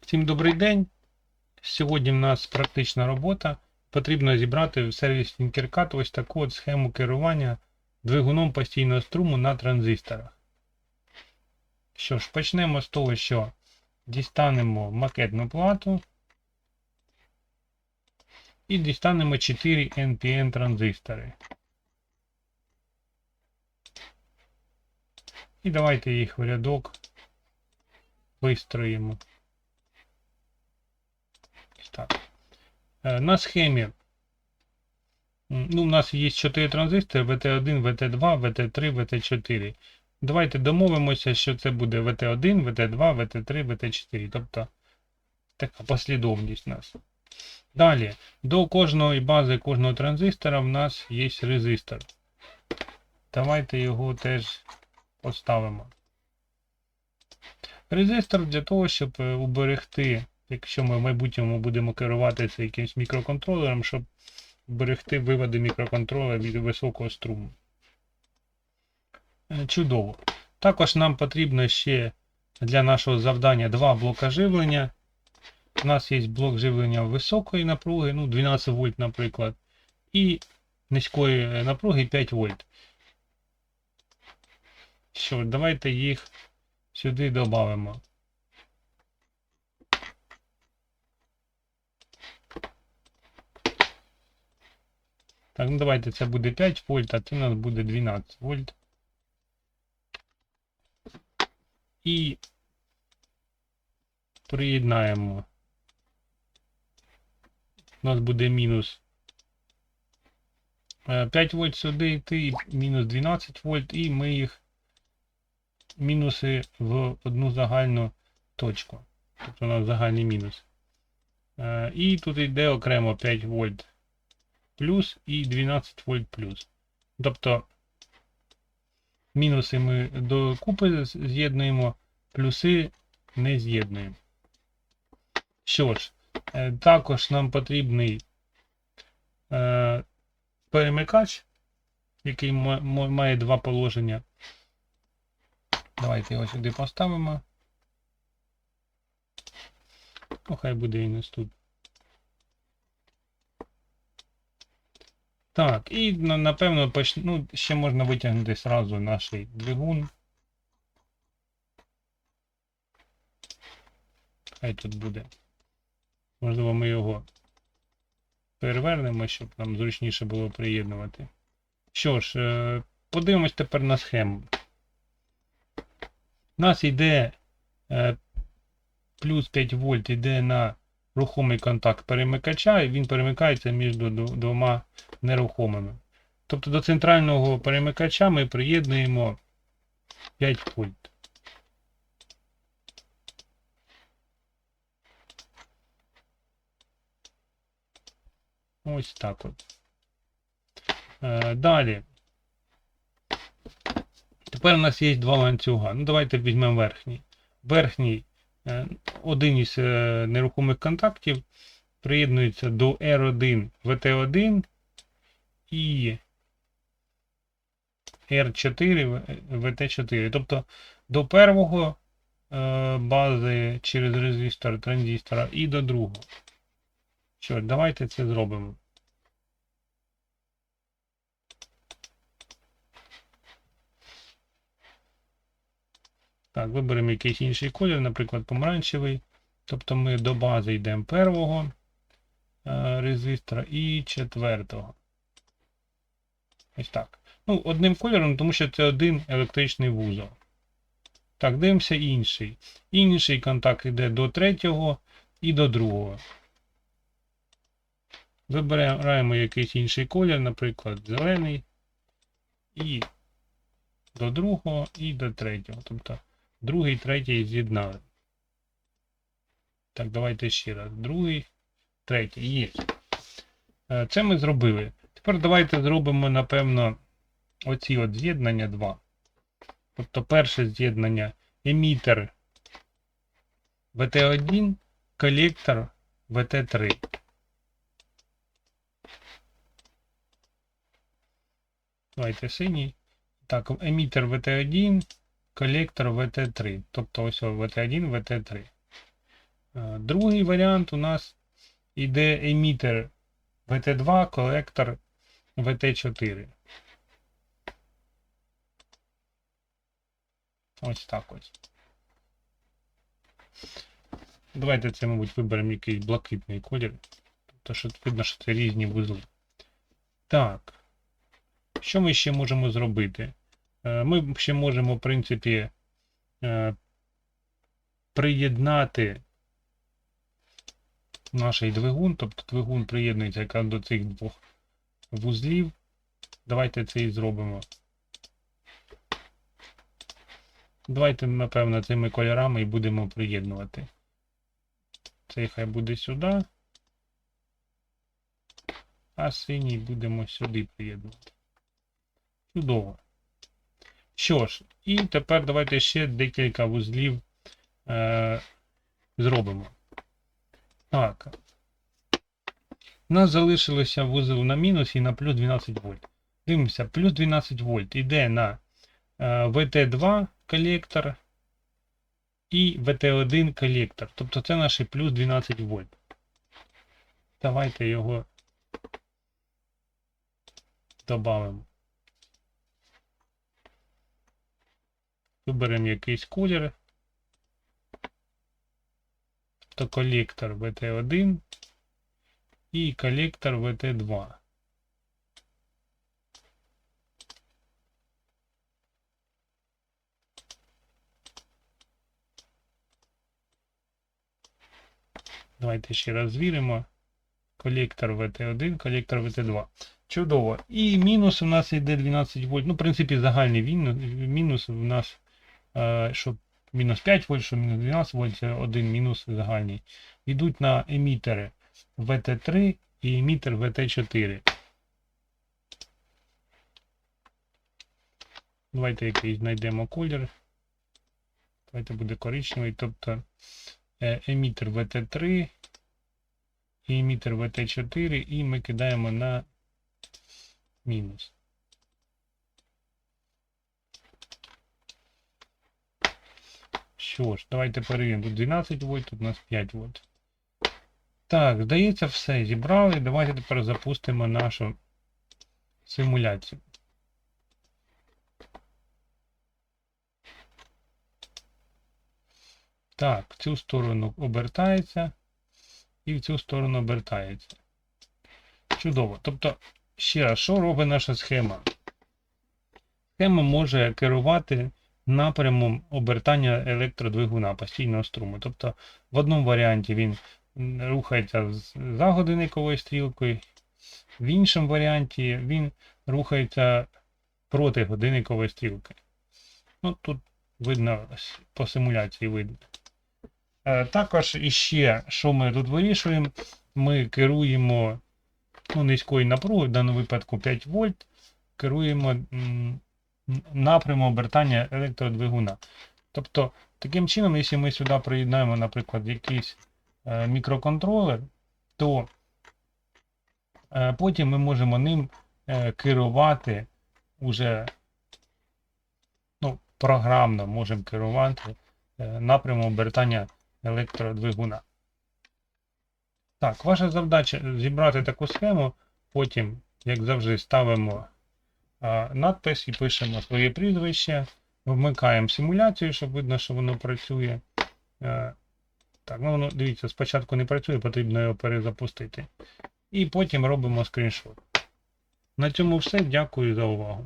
Всім добрий день. Сьогодні в нас практична робота. Потрібно зібрати в сервіс Tinkercad ось таку от схему керування двигуном постійного струму на транзисторах. Що ж, почнемо з того, що дістанемо макетну плату і дістанемо 4 NPN транзистори. І давайте їх в рядок вистроїмо. Так. Е, На схемі ну, у нас є 4 транзистори VT1, VT2, VT3, VT4. Давайте домовимося, що це буде VT1, VT2, VT3, VT4. Тобто така послідовність у нас. Далі, до кожної бази кожного транзистора в нас є резистор. Давайте його теж поставимо. Резистор для того, щоб е, уберегти, якщо ми в майбутньому будемо керуватися якимось мікроконтролером, щоб уберегти виводи мікроконтролера від високого струму. Е, Чудово. Також нам потрібно ще для нашого завдання два блока живлення. У нас є блок живлення високої напруги, ну 12 вольт, наприклад, і низької е, напруги 5 вольт. Що, давайте їх сюди додамо. Так, ну давайте це буде 5 вольт, а це у нас буде 12 вольт. І приєднаємо. У нас буде мінус е, 5 вольт сюди йти, і мінус 12 вольт, і ми їх мінуси в одну загальну точку. Тобто у нас загальний мінус. Е, І тут йде окремо 5 вольт плюс і 12 вольт плюс. Тобто мінуси ми докупи з'єднуємо, плюси не з'єднуємо. Що ж, е, також нам потрібний е, перемикач, який ма- ма- має два положення. Давайте його сюди поставимо. Ну, хай буде він ось Так, і напевно поч... ну, ще можна витягнути сразу наш двигун. Хай тут буде. Можливо, ми його перевернемо, щоб нам зручніше було приєднувати. Що ж, е, подивимось тепер на схему. У нас йде е, плюс 5 вольт йде на рухомий контакт перемикача, і він перемикається між двома нерухомими. Тобто до центрального перемикача ми приєднуємо 5 вольт. Ось так от. Е, далі. Тепер у нас є два ланцюга. Ну, давайте візьмемо верхній. Верхній один із е, нерухомих контактів приєднується до R1 VT1 і R4 VT4. Тобто до першого е, бази через резистор транзистора і до другого. Що, давайте це зробимо. Так, виберемо якийсь інший колір, наприклад, помаранчевий. Тобто ми до бази йдемо первого е, резистора і четвертого. Ось так. Ну, одним кольором, тому що це один електричний вузол. Так, дивимося інший. Інший контакт йде до третього і до другого. Вибираємо якийсь інший колір, наприклад, зелений. І до другого, і до третього. Тобто другий, третій з'єднали. Так, давайте ще раз. Другий, третій. Є. Е, Це ми зробили. Тепер давайте зробимо, напевно, оці от з'єднання два. Тобто перше з'єднання емітер VT1, колектор VT3. Давайте синій. Так, емітер VT1, колектор VT3. Тобто ось VT1, VT3. Е, Другий варіант у нас іде емітер VT2, колектор VT4. Ось так ось. Давайте це, мабуть, виберемо якийсь блакитний колір. Тобто, що видно, що це різні вузли. Так. Що ми ще можемо зробити? Е, Ми ще можемо, в принципі, е, приєднати наш двигун, тобто двигун приєднується якраз до цих двох вузлів. Давайте це і зробимо. Давайте, напевно, цими кольорами і будемо приєднувати. Цей хай буде сюди. А синій будемо сюди приєднувати. Чудово. Що ж, і тепер давайте ще декілька вузлів е, зробимо. Так. У нас залишилося вузол на мінус і на плюс 12 вольт. Дивимося, плюс 12 вольт йде на е, VT2 колектор і VT1 колектор. Тобто це наш плюс 12 вольт. Давайте його додамо. Виберемо якийсь колір. То колектор VT1 і колектор VT2. Давайте ще раз звіримо. Колектор VT1, колектор VT2. Чудово. І мінус у нас йде 12 вольт. Ну, в принципі, загальний мінус, у нас, що мінус 5 вольт, що мінус 12 вольт, це один мінус загальний. Йдуть на емітери VT3 і емітер VT4. Давайте якийсь знайдемо колір. Давайте буде коричневий, тобто е, емітер VT3 і емітер VT4, і ми кидаємо на мінус. Що ж, давайте перевіримо. Тут 12 вольт, тут у нас 5 вольт. Так, здається, все зібрали. Давайте тепер запустимо нашу симуляцію. Так, в цю сторону обертається і в цю сторону обертається. Чудово. Тобто, ще раз, що робить наша схема? Схема може керувати напрямом обертання електродвигуна постійного струму. Тобто, в одному варіанті він рухається за годинниковою стрілкою, в іншому варіанті він рухається проти годинникової стрілки. Ну, тут видно по симуляції видно. Е, Також іще, що ми тут вирішуємо, ми керуємо ну, низькою напругою, в даному випадку 5 вольт, керуємо напрямом обертання електродвигуна. Тобто, таким чином, якщо ми сюди приєднаємо, наприклад, якийсь е, мікроконтролер, то е, потім ми можемо ним е, керувати уже ну, програмно можемо керувати напрямом обертання електродвигуна. Так, ваша завдача зібрати таку схему, потім, як завжди, ставимо надпис і пишемо своє прізвище, вмикаємо симуляцію, щоб видно, що воно працює. Е, так, ну дивіться, спочатку не працює, потрібно його перезапустити. І потім робимо скріншот. На цьому все. Дякую за увагу.